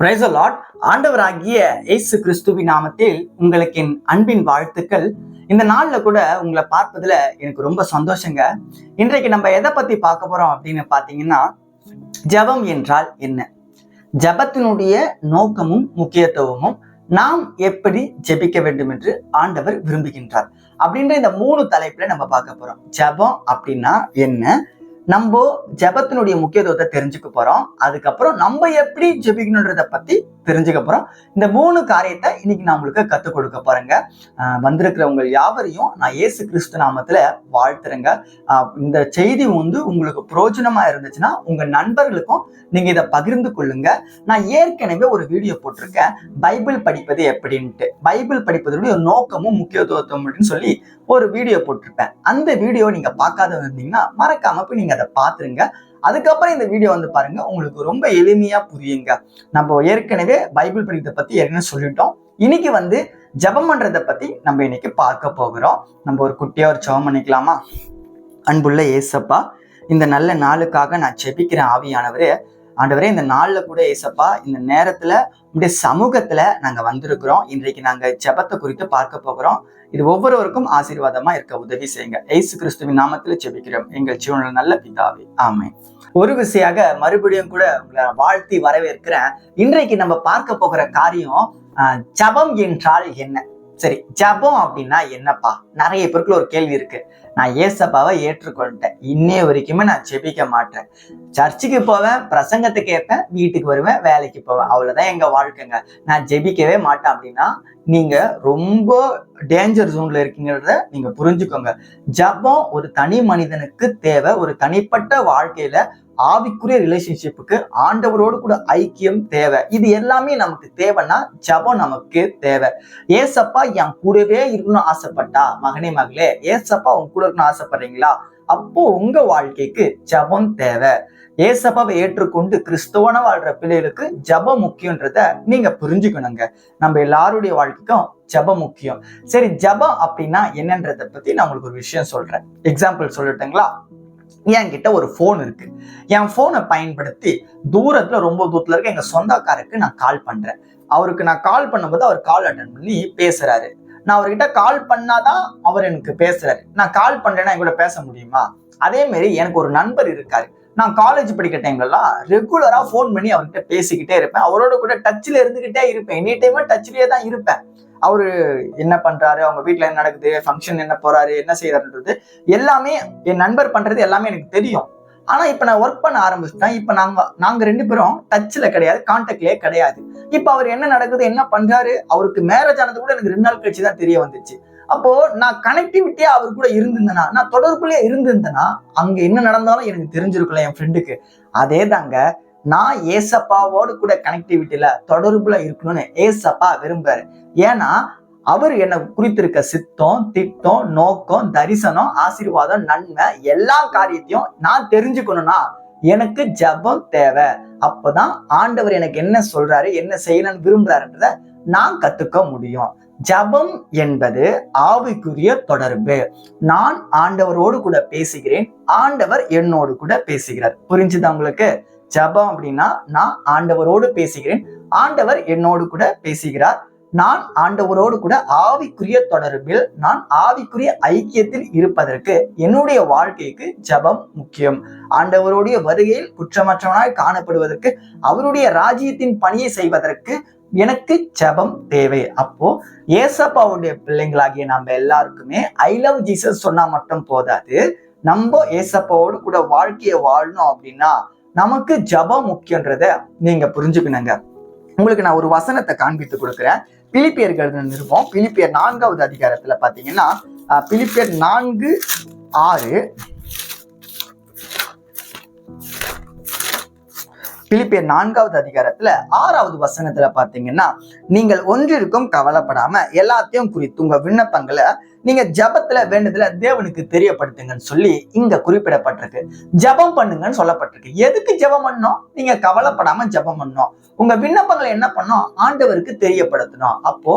Price lot ஆண்டவராகிய இயேசு கிறிஸ்துவின் நாமத்தில் உங்களுக்கு என் அன்பின் வாழ்த்துக்கள். இந்த நாள்ல கூட உங்களை பார்ப்பதுல எனக்கு ரொம்ப சந்தோஷங்க. இன்றைக்கு நம்ம எதை பத்தி பார்க்க போறோம் அப்படின்னு பாத்தீங்கன்னா ஜெபம் என்றால் என்ன? ஜெபத்தினுடைய நோக்கமும் முக்கியத்துவமும் நாம் எப்படி ஜெபிக்க வேண்டும் என்று ஆண்டவர் விரும்புகின்றார். அப்படின்ற இந்த மூணு தலைப்புல நம்ம பார்க்க போறோம். ஜெபம் அப்படின்னா என்ன? நம்ம ஜெபத்தினுடைய முக்கியத்துவத்தை தெரிஞ்சுக்க போறோம். அதுக்கப்புறம் நம்ம எப்படி ஜபிக்கணுன்றத பத்தி தெரிஞ்சுக்க போறோம். இந்த மூணு காரியத்தை இன்னைக்கு நான் உங்களுக்கு கத்துக் கொடுக்க போறேங்க. வந்திருக்கிறவங்க யாவரையும் நான் ஏசு கிறிஸ்து நாமத்துல வாழ்த்துறேங்க. இந்த செய்தி வந்து உங்களுக்கு பிரயோஜனமா இருந்துச்சுன்னா உங்க நண்பர்களுக்கும் நீங்க இதை பகிர்ந்து கொள்ளுங்க. நான் ஏற்கனவே ஒரு வீடியோ போட்டிருக்கேன். பைபிள் படிப்பது எப்படின்ட்டு. பைபிள் படிப்பதனுடைய நோக்கமும் முக்கியத்துவத்தும் அப்படின்னு சொல்லி ஒரு வீடியோ போட்டிருப்பேன். அந்த வீடியோ நீங்க பார்க்காத இருந்தீங்கன்னா மறக்காம போய் நீங்க அதை பார்த்துருங்க. அதுக்கப்புறம் இந்த வீடியோ வந்து பாருங்க உங்களுக்கு ரொம்ப எளிமையா புரியுங்க. நம்ம ஏற்கனவே பைபிள் படிக்கிறத பத்தி ஏற்கனவே சொல்லிட்டோம். இன்னைக்கு வந்து ஜெபம் பண்றதை பத்தி நம்ம இன்னைக்கு பார்க்க போகிறோம். நம்ம ஒரு குட்டியா ஒரு ஜெபம் பண்ணிக்கலாமா? அன்புள்ள ஏசப்பா இந்த நல்ல நாளுக்காக நான் ஜெபிக்கிறேன் ஆவியானவரே ஆண்டவரே இந்த நாள்ல கூட ஏசப்பா இந்த நேரத்துல உடைய சமூகத்துல நாங்க வந்திருக்கிறோம். இன்றைக்கு நாங்க ஜபத்தை குறித்து பார்க்க போகிறோம். இது ஒவ்வொருவருக்கும் ஆசீர்வாதமாக இருக்க உதவி செய்யுங்க. ஏசு கிறிஸ்துவின் நாமத்தில் ஜெபிக்கிறோம். எங்கள் ஜீவனில் நல்ல பிதாவே. ஆமை ஒரு விசையாக மறுபடியும் கூட உங்களை வாழ்த்தி வரவேற்கிறேன். இன்றைக்கு நம்ம பார்க்க போகிற காரியம் ஆஹ், என்றால் என்ன? சரி ஜபம் அப்படின்னா என்னப்பா? நிறைய பேருக்குள்ள ஒரு கேள்வி இருக்கு. நான் ஏசப்பாவை ஏற்றுக்கொண்டேன். இன்னைய வரைக்குமே நான் ஜெபிக்க மாட்டேன். சர்ச்சுக்கு போவேன் பிரசங்கத்தை கேட்பேன் வீட்டுக்கு வருவேன் வேலைக்கு போவேன். அவ்வளோதான் எங்கள் வாழ்க்கைங்க. நான் ஜெபிக்கவே மாட்டேன் அப்படின்னா நீங்கள் ரொம்ப டேஞ்சர் ஜோனில் இருக்கீங்கிறத நீங்கள் புரிஞ்சுக்கோங்க. ஜபம் ஒரு தனி மனிதனுக்கு தேவை. ஒரு தனிப்பட்ட வாழ்க்கையில் ஆவிக்குரிய ரிலேஷன்ஷிப்புக்கு ஆண்டவரோடு கூட ஐக்கியம் தேவை. இது எல்லாமே நமக்கு தேவைன்னா ஜெபம் நமக்கு தேவை. ஏசப்பா என் கூடவே இருக்கணும்னு ஆசைப்பட்டா மகனே மகளே ஏசப்பா உன் கூட இருக்கணும்னு ஆசைப்படுறீங்களா? அப்போ உங்க வாழ்க்கைக்கு ஜெபம் தேவை. ஏசப்பாவை ஏற்றுக்கொண்டு கிறிஸ்தவன வாழ்ற பிள்ளைகளுக்கு ஜெபம் முக்கியன்றத நீங்க புரிஞ்சுக்கணுங்க. நம்ம எல்லாருடைய வாழ்க்கைக்கும் ஜெபம் முக்கியம். சரி ஜெபம் அப்படின்னா என்னன்றத பத்தி நான் உங்களுக்கு ஒரு விஷயம் சொல்றேன். எக்ஸாம்பிள் சொல்லட்டுங்களா? என்கிட்ட ஒரு ஃபோன் இருக்கு. என் ஃபோனை பயன்படுத்தி தூரத்துல ரொம்ப தூரத்துல இருக்க எங்க சொந்தக்காரருக்கு நான் கால் பண்றேன். அவருக்கு நான் கால் பண்ணும்போது அவர் கால் அட்டன் பண்ணி பேசுறாரு. நான் அவர்கிட்ட கால் பண்ணாதான் அவர் எனக்கு பேசுறாரு. நான் கால் பண்றேன்னா என் கூட பேச முடியுமா? அதே மாதிரி எனக்கு ஒரு நண்பர் இருக்காரு. நான் காலேஜ் படிக்கிற டைம்லலாம் ரெகுலரா ஃபோன் பண்ணி அவர்கிட்ட பேசிக்கிட்டே இருப்பேன். அவரோட கூட டச்சில் இருந்துகிட்டே இருப்பேன். எனி டைமா டச்சிலேயே தான் இருப்பேன். அவர் என்ன பண்றாரு? அவங்க வீட்டில் என்ன நடக்குது? ஃபங்க்ஷன் என்ன போறாரு? என்ன செய்யறாருன்றது எல்லாமே என் நண்பர் பண்றது எல்லாமே எனக்கு தெரியும். ஆனால் இப்போ நான் ஒர்க் பண்ண ஆரம்பிச்சிட்டேன். இப்போ நாங்கள் நாங்கள் ரெண்டு பேரும் டச்சில் கிடையாது கான்டாக்ட்லயே கிடையாது. இப்போ அவர் என்ன நடக்குது என்ன பண்ணுறாரு அவருக்கு மேரேஜ் ஆனது கூட எனக்கு ரெண்டு நாள் கழிச்சு தான் தெரிய வந்துச்சு. அப்போ நான் கனெக்டிவிட்டியா அவர் கூட இருந்திருந்தேனா நான் தொடர்புலயே இருந்திருந்தேனா அங்க என்ன நடந்தாலும் எனக்கு தெரிஞ்சிருக்குல்ல என் ஃப்ரெண்டுக்கு அதே தாங்க நான் ஏசப்பாவோடு கூட கனெக்டிவிட்டியில தொடர்புல இருக்கணும்னு ஏசப்பா விரும்புறாரு. ஏன்னா அவர் என்ன குறித்திருக்க சித்தம் திட்டம் நோக்கம் தரிசனம் ஆசீர்வாதம் நன்மை எல்லா காரியத்தையும் நான் தெரிஞ்சுக்கணும்னா எனக்கு ஜெபம் தேவை. அப்பதான் ஆண்டவர் எனக்கு என்ன சொல்றாரு என்ன செய்யணும்னு விரும்புறாருன்றத நான் கத்துக்க முடியும். ஜெபம் என்பது ஆவிக்குரிய தொடர்பு. நான் ஆண்டவரோடு கூட பேசுகிறேன் ஆண்டவர் என்னோடு கூட பேசுகிறார். புரிஞ்சுதா உங்களுக்கு? ஜெபம் அப்படின்னா நான் ஆண்டவரோடு பேசுகிறேன். ஆண்டவர் என்னோடு கூட பேசுகிறார். நான் ஆண்டவரோடு கூட ஆவிக்குரிய தொடர்பில் நான் ஆவிக்குரிய ஐக்கியத்தில் இருப்பதற்கு என்னுடைய வாழ்க்கைக்கு ஜெபம் முக்கியம். ஆண்டவருடைய வருகையில் குற்றமற்றவனாய் காணப்படுவதற்கு அவருடைய ராஜ்யத்தின் பணியை செய்வதற்கு எனக்கு ஜெபம் தேவை. அப்போ ஏசப்பாவுடைய பிள்ளைங்களாகிய நம்ம எல்லாருக்குமே ஐ லவ் ஜீசஸ் சொன்னா மட்டும் போதாது. நம்ம ஏசப்பாவோடு கூட வாழ்க்கையை வாழணும் அப்படின்னா நமக்கு ஜபம் முக்கியன்றத நீங்க புரிஞ்சுக்கணுங்க. உங்களுக்கு நான் ஒரு வசனத்தை காண்பித்து கொடுக்குறேன். பிலிப்பியர்கள் எழுதின பிலிப்பியர் நான்காவது அதிகாரத்துல பாத்தீங்கன்னா பிலிப்பியர் நான்கு ஆறு. பிலிப்பியர் நான்காவது அதிகாரத்துல ஆறாவது வசனத்துல பாத்தீங்கன்னா நீங்கள் ஒன்றிற்கும் கவலைப்படாம எல்லாத்தையும் குறித்து உங்க விண்ணப்பங்களை நீங்க ஜபத்துல வேண்டதுல தேவனுக்கு தெரியப்படுத்துங்கன்னு சொல்லி இங்க குறிப்பிடப்பட்டிருக்கு. ஜெபம் பண்ணுங்கன்னு சொல்லப்பட்டிருக்கு. எதுக்கு ஜெபம் பண்ணோம்? நீங்க கவலைப்படாம ஜெபம் பண்ணோம். உங்க விண்ணப்பங்களை என்ன பண்ணோம்? ஆண்டவருக்கு தெரியப்படுத்தணும் அப்போ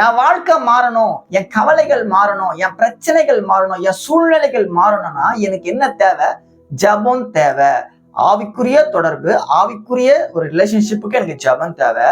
என் வாழ்க்கை மாறணும். என் கவலைகள் மாறணும். என் பிரச்சனைகள் மாறணும். என் சூழ்நிலைகள் மாறணும்னா எனக்கு என்ன தேவை? ஜெபம் தேவை. ஆவிக்குரிய தொடர்பு ஆவிக்குரிய ஒரு ரிலேஷன்ஷிப்புக்கு எனக்கு ஜபம் தேவை.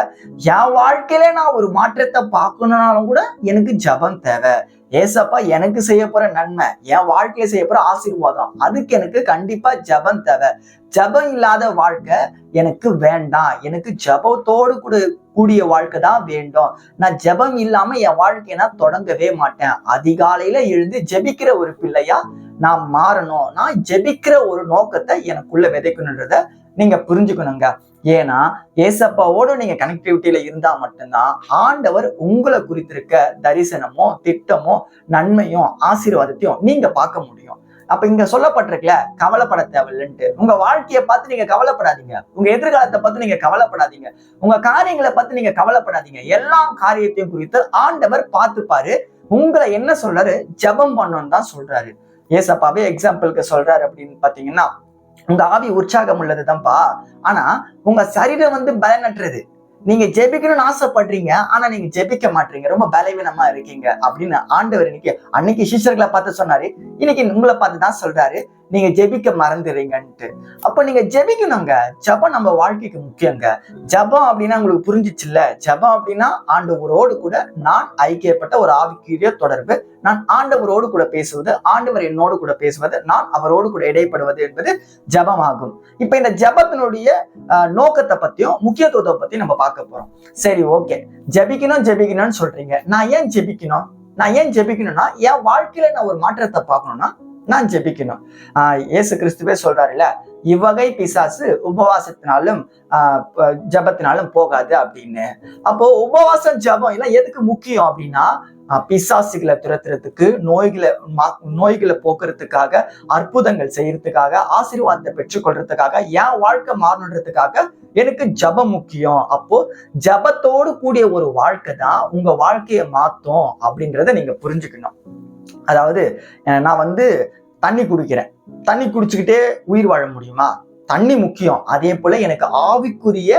என் வாழ்க்கையில நான் ஒரு மாற்றத்தை பார்க்கணுன்னாலும் கூட எனக்கு ஜபம் தேவை. ஏசப்பா எனக்கு செய்ய போற நன்மை என் வாழ்க்கையில செய்ய போற ஆசீர்வாதம் அதுக்கு எனக்கு கண்டிப்பா ஜபம் தேவை. ஜபம் இல்லாத வாழ்க்கை எனக்கு வேண்டாம். எனக்கு ஜபத்தோடு கூட கூடிய வாழ்க்கை தான் வேண்டும். நான் ஜெபம் இல்லாம என் வாழ்க்கையை நான் தொடங்கவே மாட்டேன். அதிகாலையில எழுந்து ஜெபிக்கிற ஒரு பிள்ளையா நான் மாறணும். நான் ஜெபிக்கிற ஒரு நோக்கத்தை எனக்குள்ள விதைக்கணுன்றத நீங்க புரிஞ்சுக்கணுங்க. ஏன்னா ஏசப்பாவோட நீங்க கனெக்டிவிட்டியில இருந்தா மட்டும்தான் ஆண்டவர் உங்களை குறித்திருக்க தரிசனமோ திட்டமோ நன்மையும் ஆசீர்வாதத்தையும் நீங்க பார்க்க முடியும். அப்ப இங்க சொல்லப்பட்டிருக்கல கவலைப்பட தேவையில்லைன்ட்டு. உங்க வாழ்க்கையை பார்த்து நீங்க கவலைப்படாதீங்க. உங்க எதிர்காலத்தை பார்த்து நீங்க கவலைப்படாதீங்க. உங்க காரியங்களை பார்த்து நீங்க கவலைப்படாதீங்க. எல்லா காரியத்தையும் குறித்து ஆண்டவர் பார்த்துப்பாரு. உங்களை என்ன சொல்றாரு? ஜெபம் பண்ணணும்னு தான் சொல்றாரு. ஏசப்பாவே எக்ஸாம்பிளுக்கு சொல்றாரு அப்படின்னு பாத்தீங்கன்னா உங்க ஆவி உற்சாகம் உள்ளதுதான்ப்பா. ஆனா உங்க சரீரம் வந்து பலனற்றது. நீங்க ஜெபிக்கணும்னு ஆசைப்படுறீங்க ஆனா நீங்க ஜெபிக்க மாட்டீங்க. ரொம்ப பலவீனமா இருக்கீங்க அப்படின்னு ஆண்டவர் இன்னைக்கு அன்னைக்கு சிஷ்யர்களை பார்த்து சொன்னாரு. இன்னைக்கு உங்களை பார்த்து தான் சொல்றாரு. நீங்க ஜெபிக்க மறந்துடுறீங்கன்ட்டு அப்ப நீங்க ஜெபிக்கணுங்க. ஜபம் நம்ம வாழ்க்கைக்கு முக்கியங்க. ஜபம் அப்படின்னா உங்களுக்கு புரிஞ்சிச்சுல்ல? ஜபம் அப்படின்னா ஆண்டவரோடு கூட நான் ஐக்கியப்பட்ட ஒரு ஆவிக்குரிய தொடர்பு. நான் ஆண்டவரோடு கூட பேசுவது ஆண்டவர் என்னோடு கூட பேசுவது நான் அவரோடு கூட இடைப்படுவது என்பது ஜபமாகும். இப்ப இந்த ஜபத்தினுடைய நோக்கத்தை பத்தியும் முக்கியத்துவத்தை பத்தியும் நம்ம பார்க்க போறோம். சரி ஓகே. ஜெபிக்கணும் ஜெபிக்கணும்னு சொல்றீங்க. நான் ஏன் ஜெபிக்கணும்? நான் ஏன் ஜெபிக்கணும்னா என் வாழ்க்கையில நான் ஒரு மாற்றத்தை பார்க்கணும்னா நான் ஜெபிக்கணும். ஆஹ் இயேசு கிறிஸ்துவே சொல்றாருல்ல இவ்வகை பிசாசு உபவாசத்தினாலும் ஆஹ் ஜெபத்தினாலும் போகாது அப்படின்னு. அப்போ உபவாசம் ஜெபம் எல்லாம் எதுக்கு முக்கியம் அப்படின்னா பிசாசுகளை துரத்துறதுக்கு நோய்களை நோய்களை போக்குறதுக்காக அற்புதங்கள் செய்யறதுக்காக ஆசீர்வாதத்தை பெற்றுக்கொள்றதுக்காக என் வாழ்க்கை மாறணுன்றதுக்காக எனக்கு ஜெபம் முக்கியம். அப்போ ஜபத்தோடு கூடிய ஒரு வாழ்க்கை தான் உங்க வாழ்க்கையை மாத்தும் அப்படின்றத நீங்க புரிஞ்சுக்கணும். அதாவது நான் வந்து தண்ணி குடிக்கிறேன். தண்ணி குடிச்சுக்கிட்டே உயிர் வாழ முடியுமா? தண்ணி முக்கியம். அதே போல எனக்கு ஆவிக்குரிய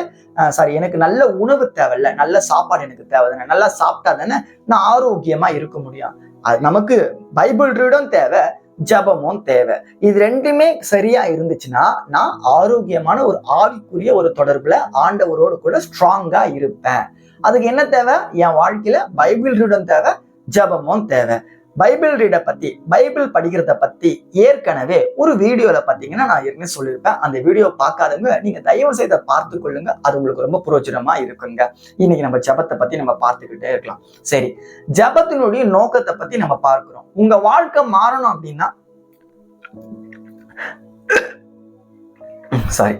சாரி எனக்கு நல்ல உணவு தேவையில்ல. நல்ல சாப்பாடு எனக்கு தேவைதானே? நல்லா சாப்பிட்டா தானே நான் ஆரோக்கியமா இருக்க முடியும்? அது நமக்கு பைபிள் ரீடும் தேவை ஜபமும் தேவை. இது ரெண்டுமே சரியா இருந்துச்சுன்னா நான் ஆரோக்கியமான ஒரு ஆவிக்குரிய ஒரு தொடர்புல ஆண்டவரோடு கூட ஸ்ட்ராங்கா இருப்பேன். அதுக்கு என்ன தேவை? என் வாழ்க்கையில பைபிள் ரீடும் தேவை ஜபமும் தேவை. பைபிள் ரீட பத்தி பைபிள் படிக்கிறத பத்தி ஏற்கனவே ஒரு வீடியோல பாத்தீங்கன்னா நான் ஏற்கனவே சொல்லியிருப்பேன். அந்த வீடியோ பார்க்காதவங்க நீங்க தயவு செய்த பார்த்து கொள்ளுங்க. அது உங்களுக்கு ரொம்ப புரோஜனமா இருக்குங்க. இன்னைக்கு நம்ம ஜபத்தை பத்தி நம்ம பார்த்துக்கிட்டே இருக்கலாம். சரி ஜபத்தினுடைய நோக்கத்தை பத்தி நம்ம பார்க்கிறோம். உங்க வாழ்க்கை மாறணும் அப்படின்னா சாரி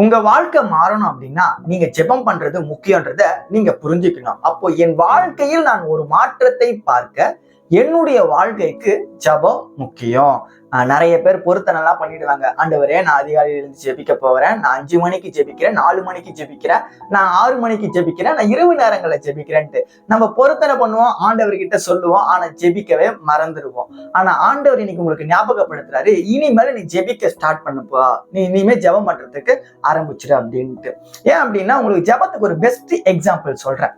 உங்க வாழ்க்கை மாறணும் அப்படின்னா நீங்க ஜெபம் பண்றது முக்கியன்றத நீங்க புரிஞ்சுக்கணும். அப்போ என் வாழ்க்கையில் நான் ஒரு மாற்றத்தை பார்க்க என்னுடைய வாழ்க்கைக்கு ஜெபம் முக்கியம். நிறைய பேர் பொருத்தனெல்லாம் பண்ணிடுவாங்க. ஆண்டவரே நான் அதிகாலையில இருந்து ஜெபிக்க போறேன். நான் அஞ்சு மணிக்கு ஜெபிக்கிறேன். நாலு மணிக்கு ஜெபிக்கிறேன். நான் ஆறு மணிக்கு ஜெபிக்கிறேன். நான் இரவு நேரங்களில் ஜெபிக்கிறேன்ட்டு. நம்ம பொருத்தனை பண்ணுவோம் ஆண்டவர்கிட்ட சொல்லுவோம் ஆனா ஜெபிக்கவே மறந்துடுவோம். ஆனா ஆண்டவர் இன்னைக்கு உங்களுக்கு ஞாபகப்படுத்துறாரு இனிமேல் நீ ஜெபிக்க ஸ்டார்ட் பண்ணுப்பா நீ இனிமேல் ஜெபம் பண்றதுக்கு ஆரம்பிச்சிடு அப்படின்ட்டு. ஏன் அப்படின்னா உங்களுக்கு ஜெபத்துக்கு ஒரு பெஸ்ட் எக்ஸாம்பிள் சொல்றேன்.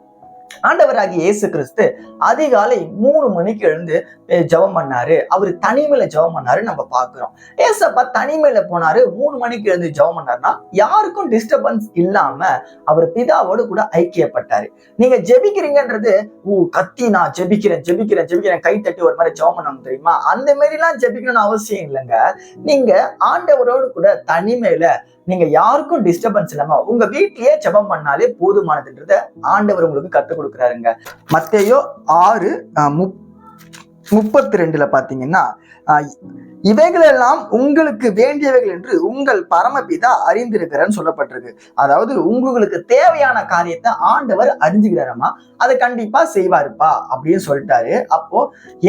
ஆண்டவராகிய இயேசு கிறிஸ்து அதிகாலை மூணு மணிக்கு எழுந்து ஜெபம் பண்ணாரு. அவர் தனிமையில ஜெபம் பண்ணாரு நம்ம பார்க்கிறோம். ஏசப்பா தனிமையில போனாரு. மூணு மணிக்கு எழுந்து ஜெபம் பண்ணாருன்னா யாருக்கும் டிஸ்டர்பன்ஸ் இல்லாம அவர் பிதாவோடு கூட ஐக்கியப்பட்டாரு. நீங்க ஜெபிக்கிறீங்கன்றது ஊ கத்தி நான் ஜெபிக்கிறேன் ஜெபிக்கிறேன் ஜெபிக்கிறேன். கை தட்டி ஒரு மாதிரி ஜபம் பண்ணணும் தெரியுமா? அந்த மாதிரிலாம் ஜெபிக்கணும்னு அவசியம் இல்லைங்க. நீங்க ஆண்டவரோடு கூட தனிமையில நீங்க யாருக்கும் டிஸ்டர்பன்ஸ் இல்லாம உங்க வீட்டிலேயே ஜெபம் பண்ணாலே போதுமானதுன்றத ஆண்டவர் உங்களுக்கு கத்துக் கொடுக்குறாருங்க. மத்தையோ ஆறு அஹ், முப்பத்தி ரெண்டுல பாத்தீங்கன்னா இவைகளெல்லாம் உங்களுக்கு வேண்டியவைகள் என்று உங்கள் பரமபிதா அறிந்திருக்கிறன்னு சொல்லப்பட்டிருக்கு. அதாவது உங்களுக்கு தேவையான காரியத்தை ஆண்டவர் அறிஞ்சுக்கிறாரம்மா அதை கண்டிப்பா செய்வாருப்பா அப்படின்னு சொல்லிட்டாரு. அப்போ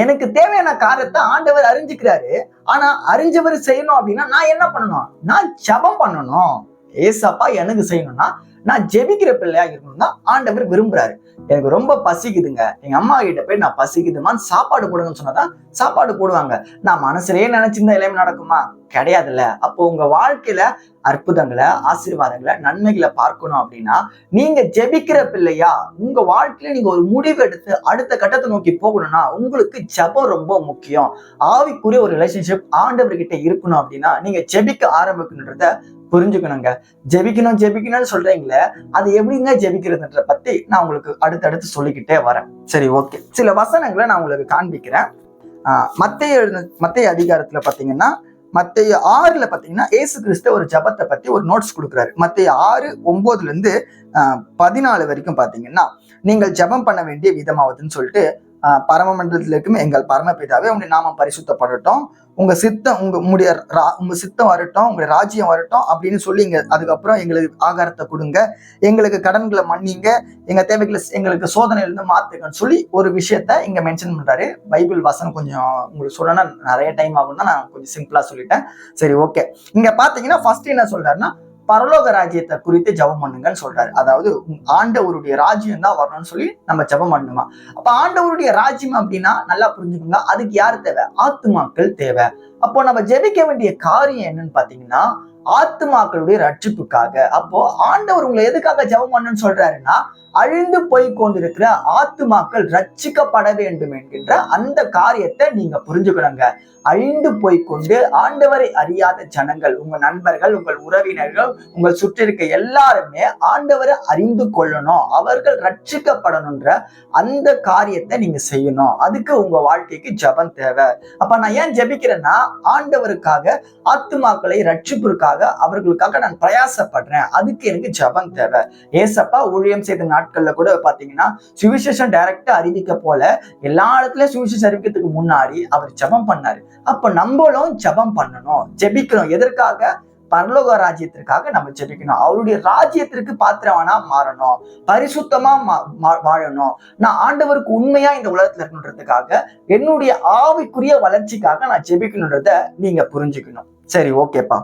எனக்கு தேவையான காரியத்தை ஆண்டவர் அறிஞ்சுக்கிறாரு. ஆனா அறிஞ்சவர் செய்யணும் அப்படின்னா நான் என்ன பண்ணணும்? நான் ஜபம் பண்ணணும். ஏசப்பா எனக்கு செய்யணும்னா நான் ஜெபிக்கிற பிள்ளையா இருக்கணும் தான் ஆண்டவர் விரும்புறாரு. எனக்கு ரொம்ப பசிக்குதுங்க. எங்க அம்மா கிட்ட போய் நான் பசிக்குதுமான்னு சாப்பாடு போடுங்கன்னு சொன்னாதான் சாப்பாடு போடுவாங்க. நான் மனசுலயே நினைச்சிருந்தா எல்லாமே நடக்குமா? கிடையாதுல்ல. அப்போ உங்க வாழ்க்கையில அற்புதங்களை ஆசீர்வாதங்களை நன்மைகளை பார்க்கணும் அப்படின்னா நீங்க ஜெபிக்கிற பிள்ளையா உங்க வாழ்க்கையில நீங்க ஒரு முடிவு எடுத்து அடுத்த கட்டத்தை நோக்கி போகணும்னா உங்களுக்கு ஜெபம் ரொம்ப முக்கியம். ஆவிக்குரிய ஒரு ரிலேஷன்ஷிப் ஆண்டவர்கிட்ட இருக்கணும் அப்படின்னா நீங்க ஜெபிக்க ஆரம்பிக்கணுன்றத புரிஞ்சுக்கணுங்க. ஜெபிக்கணும் ஜெபிக்கணும்னு சொல்றீங்களே அது எப்படிங்க ஜெபிக்கிறதுன்ற பத்தி நான் உங்களுக்கு அடுத்தடுத்து சொல்லிக்கிட்டே வரேன். சரி ஓகே சில வசனங்களை நான் உங்களுக்கு காண்பிக்கிறேன். ஆஹ் மத்திய அதிகாரத்துல பாத்தீங்கன்னா மத்திய ஆறுல பாத்தீங்கன்னா ஏசு கிறிஸ்து ஒரு ஜபத்தை பத்தி ஒரு நோட்ஸ் கொடுக்குறாரு. மத்திய ஆறு ஒன்பதுல இருந்து ஆஹ் பதினாலு வரைக்கும் பாத்தீங்கன்னா நீங்கள் ஜெபம் பண்ண வேண்டிய விதமாவதுன்னு சொல்லிட்டு பரமமண்டலத்தில் இருக்கும் எங்கள் பரமபிதாவே உங்களுடைய நாமம் பரிசுத்தப்படட்டும். உங்க சித்தம் உங்க உங்களுடைய ரா- உங்க சித்தம் வரட்டும் உங்களுடைய ராஜ்யம் வரட்டும் அப்படின்னு சொல்லி இங்க அதுக்கப்புறம் எங்களுக்கு ஆகாரத்தை கொடுங்க. எங்களுக்கு கடன்களை மன்னிங்க. எங்க தேவைகளை எங்களுக்கு சோதனையிலிருந்து மாத்துக்கன்னு சொல்லி ஒரு விஷயத்த இங்க மென்ஷன் பண்றாரு. பைபிள் வசனம் கொஞ்சம் உங்களுக்கு சொல்லணும்னா நிறைய டைம் ஆகும்னா நான் கொஞ்சம் சிம்பிளா சொல்லிட்டேன். சரி ஓகே இங்க பாத்தீங்கன்னா ஃபர்ஸ்ட் என்ன சொல்றாருன்னா பரலோக ராஜ்யத்தை குறித்து ஜபம் பண்ணுங்கன்னு சொல்றாரு. அதாவது உம் ஆண்டவருடைய ராஜ்யம் தான் வரணும்னு சொல்லி நம்ம ஜபம் பண்ணுமா? அப்ப ஆண்டவருடைய ராஜ்யம் அப்படின்னா நல்லா புரிஞ்சுக்கோங்க. அதுக்கு யார் தேவை? ஆத்துமாக்கள் தேவை. அப்போ நம்ம ஜெபிக்க வேண்டிய காரியம் என்னன்னு பாத்தீங்கன்னா ஆத்துமாக்களுடைய ரட்சிப்புக்காக. அப்போ ஆண்டவர் உங்களை எதுக்காக ஜெபம் பண்ணணும்னு சொல்றாருன்னா அழிந்து போய் கொண்டிருக்கிற ஆத்துமாக்கள் ரட்சிக்கப்பட வேண்டும் என்கின்ற அந்த காரியத்தை நீங்க புரிஞ்சுக்கணுங்க. அழிந்து போய் கொண்டு ஆண்டவரை அறியாத ஜனங்கள் உங்க நண்பர்கள் உங்கள் உறவினர்கள் உங்கள் சுற்றி இருக்க எல்லாருமே ஆண்டவரை அறிந்து கொள்ளணும். அவர்கள் ரட்சிக்கப்படணுன்ற அந்த காரியத்தை நீங்க செய்யணும். அதுக்கு உங்க வாழ்க்கைக்கு ஜெபம் தேவை. அப்ப நான் ஏன் ஜெபிக்கிறேன்னா ஆண்டவருக்காக ஆத்துமாக்களை ரட்சிப்பிற்காக அவர்களுக்காக நான் பிரயாசப்படுறேன். அதுக்கு எனக்கு ஜெபம் தேவை. ஏசப்பா ஊழியம் செய்த நாட்கள்ல கூட பாத்தீங்கன்னா சுவிசேஷம் டைரக்டா அறிவிக்க போல எல்லா இடத்துலயும் சுவிசேஷம் அறிவிக்கிறதுக்கு முன்னாடி அவர் ஜெபம் பண்ணாரு. அப்ப நம்மளும் ஜெபம் பண்ணணும். ஜெபிக்கணும். எதற்காக? பரலோக ராஜ்யத்திற்காக நம்ம ஜெபிக்கணும். அவருடைய ராஜ்யத்திற்கு பாத்திரவனா மாறணும். பரிசுத்தமா மா- மா- வாழணும். நான் ஆண்டவருக்கு உண்மையா இந்த உலகத்துல இருக்கணுன்றதுக்காக என்னுடைய ஆவிக்குரிய வளர்ச்சிக்காக நான் ஜெபிக்கணுன்றத நீங்க புரிஞ்சுக்கணும். சரி ஓகேப்பா.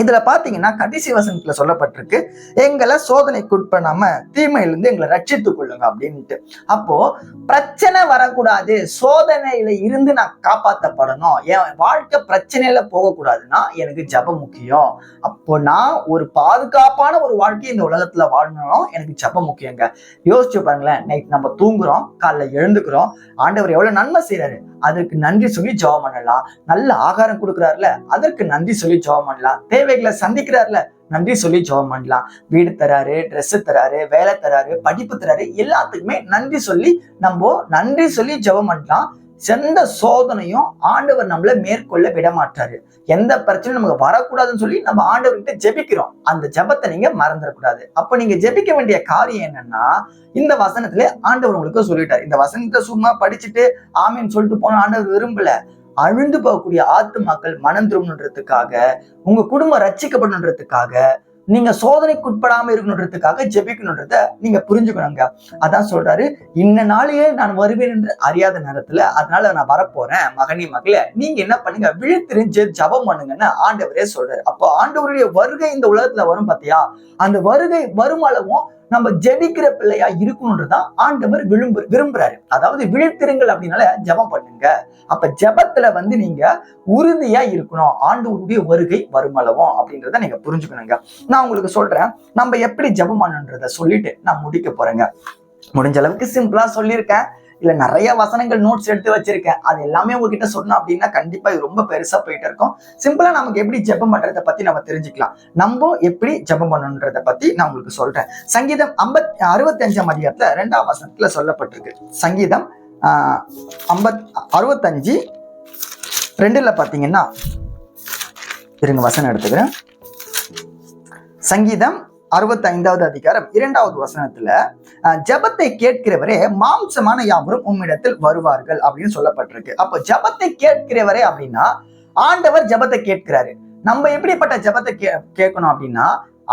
இதுல பாத்தீங்கன்னா கடைசி வசனத்துல சொல்லப்பட்டிருக்கு எங்களை சோதனைக்குட்படாம தீமையிலிருந்து எங்களை ரட்சித்துக் கொள்ளுங்க அப்படின்ட்டு அப்போ பிரச்சனை வரக்கூடாது சோதனையில இருந்து நான் காப்பாத்தப்படணும். என் வாழ்க்கை பிரச்சனையில போகக்கூடாதுன்னா எனக்கு ஜபம் முக்கியம். அப்போ நான் ஒரு பாதுகாப்பான ஒரு வாழ்க்கை இந்த உலகத்துல வாழணும் எனக்கு ஜெபம் முக்கியங்க. யோசிச்சு பாருங்களேன் நைட் நம்ம தூங்குறோம் காலைல எழுந்துக்கிறோம் ஆண்டவர் எவ்வளவு நன்மை செய்யறாரு அதற்கு நன்றி சொல்லி ஜெபம் பண்ணலாம். நல்ல ஆகாரம் கொடுக்குறாருல அதற்கு நன்றி சொல்லி ஜெபம் பண்ணலாம். தேவைகளை சந்திக்கிறாருல. நன்றி சொல்லி ஜெபம் பண்ணலாம். வீடு தராரு Dress தராரு வேலை தராரு படிப்பு தராரு எல்லாத்துக்குமே நன்றி சொல்லி நம்ம நன்றி சொல்லி ஜெபம் பண்ணலாம். எந்த சோதனையும் ஆண்டவர் நம்மளை மேற்கொள்ள விட மாட்டாரு. எந்த பிரச்சனையும் நமக்கு வரக்கூடாதுன்னு சொல்லி நம்ம ஆண்டவர்கிட்ட ஜெபிக்கிறோம். அந்த ஜெபத்தை நீங்க மறந்துடக்கூடாது. அப்ப நீங்க ஜெபிக்க வேண்டிய காரியம் என்னன்னா இந்த வசனத்துல ஆண்டவர் உங்களுக்கு சொல்லிட்டாரு. இந்த வசனத்தை சும்மா படிச்சுட்டு ஆமின்னு சொல்லிட்டு போன ஆண்டவர் விரும்பல. அழுந்து போகக்கூடிய ஆத்துமாக்கள் மனம் திரும்பணுன்றதுக்காக உங்க குடும்பம் ரட்சிக்கப்படணுன்றதுக்காக நீங்க சோதனைக்குட்படாம இருக்கணுன்றதுக்காக ஜெபிக்கணுன்றத நீங்க புரிஞ்சுக்கணுங்க. அதான் சொல்றாரு இன்ன நாளையே நான் வருவேன் என்று அறியாத நேரத்துல அதனால நான் வரப்போறேன் மகனி மகளே நீங்க என்ன பண்ணுங்க விழித்திரிஞ்சு ஜபம் பண்ணுங்கன்னு ஆண்டவரே சொல்றாரு. அப்போ ஆண்டவருடைய வருகை இந்த உலகத்துல வரும் பாத்தியா? அந்த வருகை வரும் அளவும் நம்ம ஜெபிக்கிற பிள்ளையா இருக்கணும்ன்றதான் ஆண்டவர் விரும்பு விரும்புறாரு. அதாவது விழித்திருங்கள் அப்படின்னால ஜெபம் பண்ணுங்க. அப்ப ஜெபத்துல வந்து நீங்க உறுதியா இருக்கணும். ஆண்டவருடைய வருகை வருமளவும் அப்படின்றத நீங்க புரிஞ்சுக்கணுங்க. நான் உங்களுக்கு சொல்றேன். நம்ம எப்படி ஜெபம் பண்ணுன்றத சொல்லிட்டு நான் முடிக்க போறேங்க. முடிஞ்ச அளவுக்கு சிம்பிளா சொல்லியிருக்கேன். இல்லை நிறைய வசனங்கள் நோட்ஸ் எடுத்து வச்சிருக்கேன். அது எல்லாமே உங்ககிட்ட சொன்னோம் அப்படின்னா கண்டிப்பா இது ரொம்ப பெருசா போயிட்டு இருக்கும். சிம்பிளா நமக்கு எப்படி ஜெபம் பண்றதை பத்தி நம்ம தெரிஞ்சுக்கலாம். நம்ம எப்படி ஜெபம் பண்ணணுன்றத பத்தி நான் உங்களுக்கு சொல்றேன். சங்கீதம் ஐம்பத் அறுபத்தஞ்சாம் அதிகாரத்துல ரெண்டாம் வசனத்துல சொல்லப்பட்டிருக்கு. சங்கீதம் ஐம்பத் அறுபத்தஞ்சு ரெண்டுல பாத்தீங்கன்னா இருங்க வசனம் எடுத்துக்கிறேன். சங்கீதம் அறுபத்தைந்தாவது அதிகாரம் இரண்டாவது வசனத்துல ஜெபத்தை கேட்கிறவரே மாம்சமான யாவரும் உம்மிடத்தில் வருவார்கள் அப்படின்னு சொல்லப்பட்டிருக்கு. அப்போ ஜெபத்தை கேட்கிறவரே அப்படின்னா ஆண்டவர் ஜெபத்தை கேட்கிறாரு. நம்ம எப்படிப்பட்ட ஜெபத்தை கே கேட்கணும் அப்படின்னா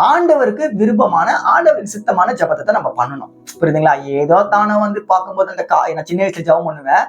ஆண்டவருக்கு விருப்பமான ஆண்டவருக்கு சித்தமான ஜபத்தை தான் நம்ம பண்ணணும். புரியுதுங்களா? ஏதோ தானே வந்து பார்க்கும்போது அந்த கா நான் சின்ன வயசுல ஜபம் பண்ணுவேன்.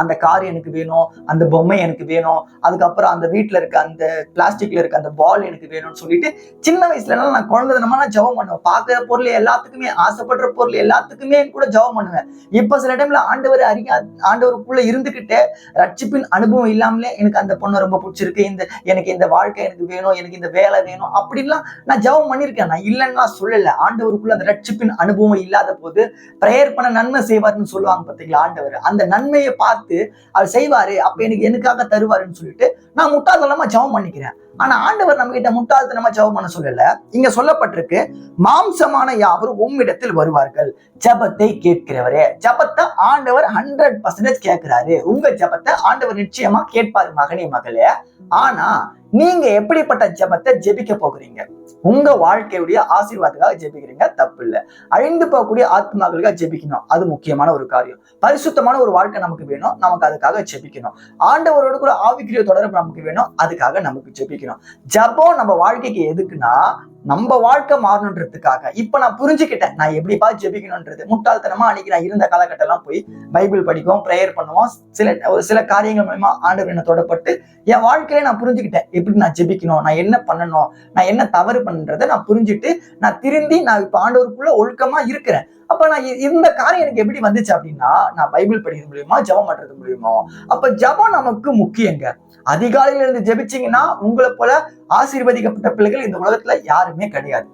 அந்த கார் எனக்கு வேணும் அந்த பொம்மை எனக்கு வேணும் அதுக்கப்புறம் அந்த வீட்டில் இருக்க அந்த பிளாஸ்டிக்ல இருக்க அந்த பால் எனக்கு வேணும்னு சொல்லிட்டு சின்ன வயசுல எல்லாம் நான் குழந்தைதனமா நான் ஜபம் பண்ணுவேன். பார்க்குற பொருள் எல்லாத்துக்குமே ஆசைப்படுற பொருள் எல்லாத்துக்குமே கூட ஜபம் பண்ணுவேன். இப்போ சில டைம்ல ஆண்டவர் அறியா ஆண்டவருக்குள்ள இருந்துகிட்டே ரட்சிப்பின் அனுபவம் இல்லாமலே எனக்கு அந்த பொண்ணு ரொம்ப பிடிச்சிருக்கு. இந்த எனக்கு இந்த வாழ்க்கை எனக்கு வேணும் எனக்கு இந்த வேலை வேணும் அப்படின்லாம் நான் ஜெபம் பண்ணியிருக்கேன் நான் இல்லைன்னு சொல்லலை. சொல்லல ஆண்டவருக்குள்ள அந்த ரட்சிப்பின் அனுபவம் இல்லாத போது ப்ரேயர் பண்ண நன்மை செய்வார்னு சொல்லுவாங்க பார்த்தீங்களா ஆண்டவர்? அந்த நன்மையை பார்த்து அவர் செய்வாரு. அப்ப எனக்கு எனக்காக தருவாருன்னு சொல்லிட்டு நான் முட்டாள்தனமா ஜெபம் பண்ணிக்கிறேன். ஆனா ஆண்டவர் நம்ம கிட்ட முட்டாள்தனமா ஜெபம் பண்ண சொல்லல. இங்க சொல்லப்பட்டிருக்கு மாம்சமான யாவரும் உம்மிடத்தில் வருவார்கள். ஜபத்தை கேட்கிறவரே. ஜபத்தை ஆண்டவர் ஹண்ட்ரட் பர்சன்டேஜ் கேட்கிறாரு. உங்க ஜபத்தை ஆண்டவர் நிச்சயமா கேட்பாரு மகனே மகளே. ஆனா நீங்க எப்படிப்பட்ட ஜபத்தை ஜெபிக்க போகிறீங்க? உங்க வாழ்க்கையுடைய ஆசீர்வாதத்துக்காக ஜெபிக்கிறீங்க தப்பு இல்ல அழிந்து போகக்கூடிய ஆத்மாக்களுக்காக ஜெபிக்கணும். அது முக்கியமான ஒரு காரியம். பரிசுத்தமான ஒரு வாழ்க்கை நமக்கு வேணும். நமக்கு அதுக்காக ஜெபிக்கணும். ஆண்டவரோடு கூட ஆவிக்குரிய தொடர்பு நமக்கு வேணும். அதுக்காக நமக்கு ஜெபிக்கணும். ஜபம் நம்ம வாழ்க்கைக்கு எதுக்குன்னா நம்ம வாழ்க்கை மாறணுன்றதுக்காக. இப்ப நான் புரிஞ்சுக்கிட்டேன். நான் எப்படிப்பா ஜெபிக்கணும்ன்றது. முட்டாள்தனமா அன்னைக்கு நான் இருந்த காலகட்டம் எல்லாம் போய் பைபிள் படிப்போம் ப்ரேயர் பண்ணுவோம். சில ஒரு சில காரியங்கள் மூலயமா ஆண்டவர் என்ன தொடப்பட்டு என் வாழ்க்கையில நான் புரிஞ்சுக்கிட்டேன். எப்படி நான் ஜெபிக்கணும்? நான் என்ன பண்ணணும்? நான் என்ன தவறு பண்ணுன்றதை நான் புரிஞ்சுட்டு நான் திருந்தி நான் இப்போ ஆண்டவருக்குள்ள ஒழுக்கமா இருக்கிறேன். அப்ப நான் இந்த காரியம் எனக்கு எப்படி வந்துச்சு அப்படின்னா நான் பைபிள் படிக்கிறது மூலியமா ஜெபம் பண்றது மூலியமா. அப்ப ஜெபம் நமக்கு முக்கியங்க. அதிகாலையில இருந்து ஜெபிச்சீங்கன்னா உங்களை போல ஆசீர்வதிக்கப்பட்ட பிள்ளைகள் இந்த உலகத்துல யாருமே கிடையாது.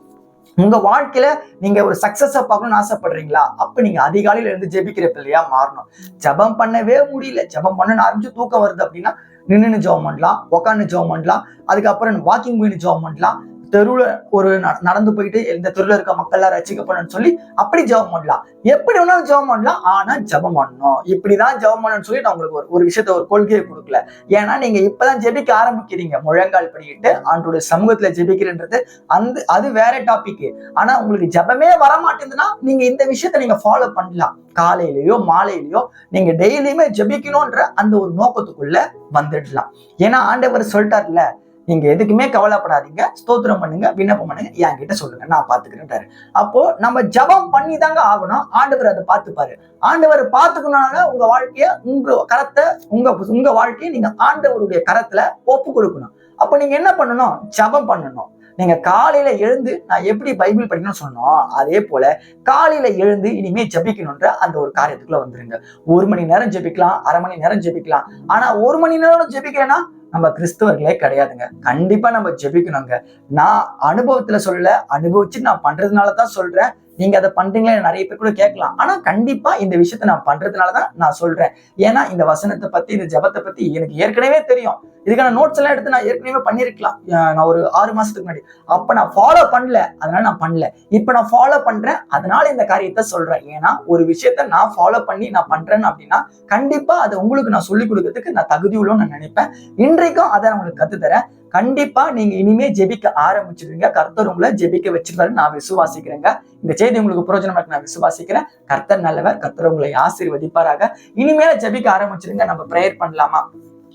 உங்க வாழ்க்கையில நீங்க ஒரு சக்சஸ பார்க்கணும்னு ஆசைப்படுறீங்களா? அப்ப நீங்க அதிகாலையில இருந்து ஜெபிக்கிற பிள்ளையா மாறணும். ஜெபம் பண்ணவே முடியல. ஜெபம் பண்ணணும்னு ஆரம்பிச்சு தூக்கம் வருது அப்படின்னா நின்று ஜெபம் பண்ணலாம் உட்காந்து ஜெபம் பண்ணலாம் அதுக்கப்புறம் வாக்கிங் போயின்னு ஜெபம் பண்ணலாம். தெருவுல ஒரு நடந்து போயிட்டு இந்த தெருவுல இருக்க மக்கள் எல்லாம் ரசிக்கப்படணும்னு சொல்லி அப்படி ஜெபம் பண்ணலாம். எப்படி வேணாலும் ஜெபம் பண்ணலாம் ஆனா ஜெபம் பண்ணணும். இப்படிதான் ஜெபம் பண்ணணும்னு சொல்லி நான் உங்களுக்கு ஒரு ஒரு விஷயத்த ஒரு கொள்கையை கொடுக்கல. ஏன்னா நீங்க இப்பதான் ஜெபிக்க ஆரம்பிக்கிறீங்க. முழங்கால் படிக்கிட்டு ஆண்டோட சமூகத்துல ஜெபிக்கிறன்றது அந்த அது வேற டாபிக் ஆனா உங்களுக்கு ஜெபமே வர மாட்டேங்குதுன்னா நீங்க இந்த விஷயத்த நீங்க ஃபாலோ பண்ணலாம். காலையிலயோ மாலையிலயோ நீங்க டெய்லியுமே ஜபிக்கணும்ன்ற அந்த ஒரு நோக்கத்துக்குள்ள வந்துடலாம். ஏன்னா ஆண்டவர் சொல்லிட்டார்ல நீங்க எதுக்குமே கவலைப்படாதீங்க. ஸ்தோத்திரம் பண்ணுங்க விண்ணப்பம் பண்ணுங்க என்கிட்ட சொல்லுங்க. நான் பாத்துக்கிறேன்றாரு அப்போ நம்ம ஜெபம் பண்ணி தாங்க ஆகணும். ஆண்டவர் அதை பார்த்துப்பாரு. ஆண்டவர் பார்த்துக்கணும்னால உங்க வாழ்க்கைய உங்க கரத்தை உங்க உங்க வாழ்க்கையை நீங்க ஆண்டவருடைய கரத்துல ஒப்பு கொடுக்கணும். அப்ப நீங்க என்ன பண்ணணும்? ஜெபம் பண்ணணும். நீங்க காலையில எழுந்து நான் எப்படி பைபிள் படிக்கணும்னு சொன்னோம் அதே போல காலையில எழுந்து இனிமே ஜெபிக்கணும்ன்ற அந்த ஒரு காரியத்துக்குள்ள வந்துருங்க. ஒரு மணி நேரம் ஜெபிக்கலாம் அரை மணி நேரம் ஜெபிக்கலாம். ஆனா ஒரு மணி நேரம் ஜபிக்கலன்னா நம்ம கிறிஸ்தவர்களே கிடையாதுங்க. கண்டிப்பா நம்ம ஜெபிக்கணுங்க. நான் அனுபவத்துல சொல்லல அனுபவிச்சு நான் பண்றதுனால தான் சொல்றேன். நீங்க அதை பண்றீங்களா நிறைய பேர் கூட கேட்கலாம். ஆனா கண்டிப்பா இந்த விஷயத்த நான் பண்றதுனால தான் நான் சொல்றேன். ஏன்னா இந்த வசனத்தை பத்தி இந்த ஜெபத்தை பத்தி எனக்கு ஏற்கனவே தெரியும். இதுக்கான நோட்ஸ் எல்லாம் எடுத்து நான் ஏற்கனவே பண்ணிருக்கலாம் நான் ஒரு ஆறு மாசத்துக்கு முன்னாடி. அப்ப நான் ஃபாலோ பண்ணல. அதனால நான் பண்ணல. இப்ப நான் ஃபாலோ பண்றேன். அதனால இந்த காரியத்தை சொல்றேன். ஏன்னா ஒரு விஷயத்த நான் ஃபாலோ பண்ணி நான் பண்றேன் அப்படின்னா கண்டிப்பா அதை உங்களுக்கு நான் சொல்லிக் கொடுக்கறதுக்கு நான் தகுதி உள்ளோன்னு நான் நினைப்பேன். இன்றைக்கும் அதை நான் உங்களுக்கு கத்து தரேன் கண்டிப்பா நீங்க இனிமே ஜெபிக்க ஆரம்பிச்சிருவீங்க. கர்த்தர் உங்களை ஜெபிக்க வச்சிருவாரு நான் விசுவாசிக்கிறேங்க. இந்த செய்தி உங்களுக்கு பிரயோஜனமா இருக்கு நான் விசுவாசிக்கிறேன். கர்த்தர் நல்லவர் கர்த்தர் உங்களை ஆசீர்வதிப்பாராக. இனிமேல ஜெபிக்க ஆரம்பிச்சிருங்க. நம்ம ப்ரேயர் பண்ணலாமா?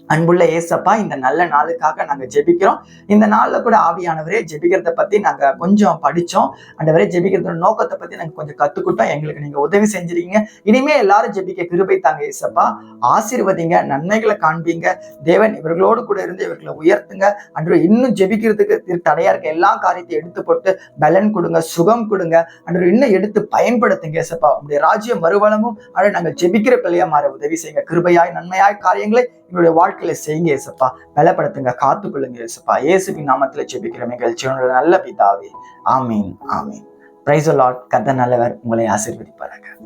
அன்புள்ள ஏசப்பா இந்த நல்ல நாளுக்காக நாங்கள் ஜெபிக்கிறோம். இந்த நாளில் கூட ஆவியானவரே ஜெபிக்கிறத பத்தி நாங்கள் கொஞ்சம் படிச்சோம். ஆண்டவரே ஜெபிக்கிறதோட நோக்கத்தை பத்தி நாங்கள் கொஞ்சம் கற்றுக்கிட்டோம் எங்களுக்கு நீங்க உதவி செஞ்சிருக்கீங்க. இனிமேல் எல்லாரும் ஜெபிக்க கிருபை தாங்க ஏசப்பா. ஆசீர்வதிங்க நன்மைகளை காண்பீங்க. தேவன் இவர்களோடு கூட இருந்து இவர்களை உயர்த்துங்க. அன்று இன்னும் ஜெபிக்கிறதுக்கு திரு- தடையா இருக்க எல்லா காரியத்தையும் எடுத்து போட்டு பலன் கொடுங்க சுகம் கொடுங்க. அன்று இன்னும் எடுத்து பயன்படுத்துங்க ஏசப்பா. உங்களுடைய ராஜ்யம் மறுவளமும் அன்று நாங்கள் ஜெபிக்கிற பிள்ளையா மாற உதவி செய்யுங்க. கிருபையாய் நன்மையாய் காரியங்களை எங்களுடைய வாழ்க்கையில செய்யுங்க ஏசப்பா பலப்படுத்துங்க காத்துக்கொள்ளுங்க ஏசப்பா இயேசுவின் நாமத்துல ஜெபிக்கிற நிகழ்ச்சியோட நல்ல பிதாவே. ஆமீன் ஆமீன். பிரைஸ் லாட் கத்த நல்லவர். உங்களை ஆசீர்வதிப்பாராக.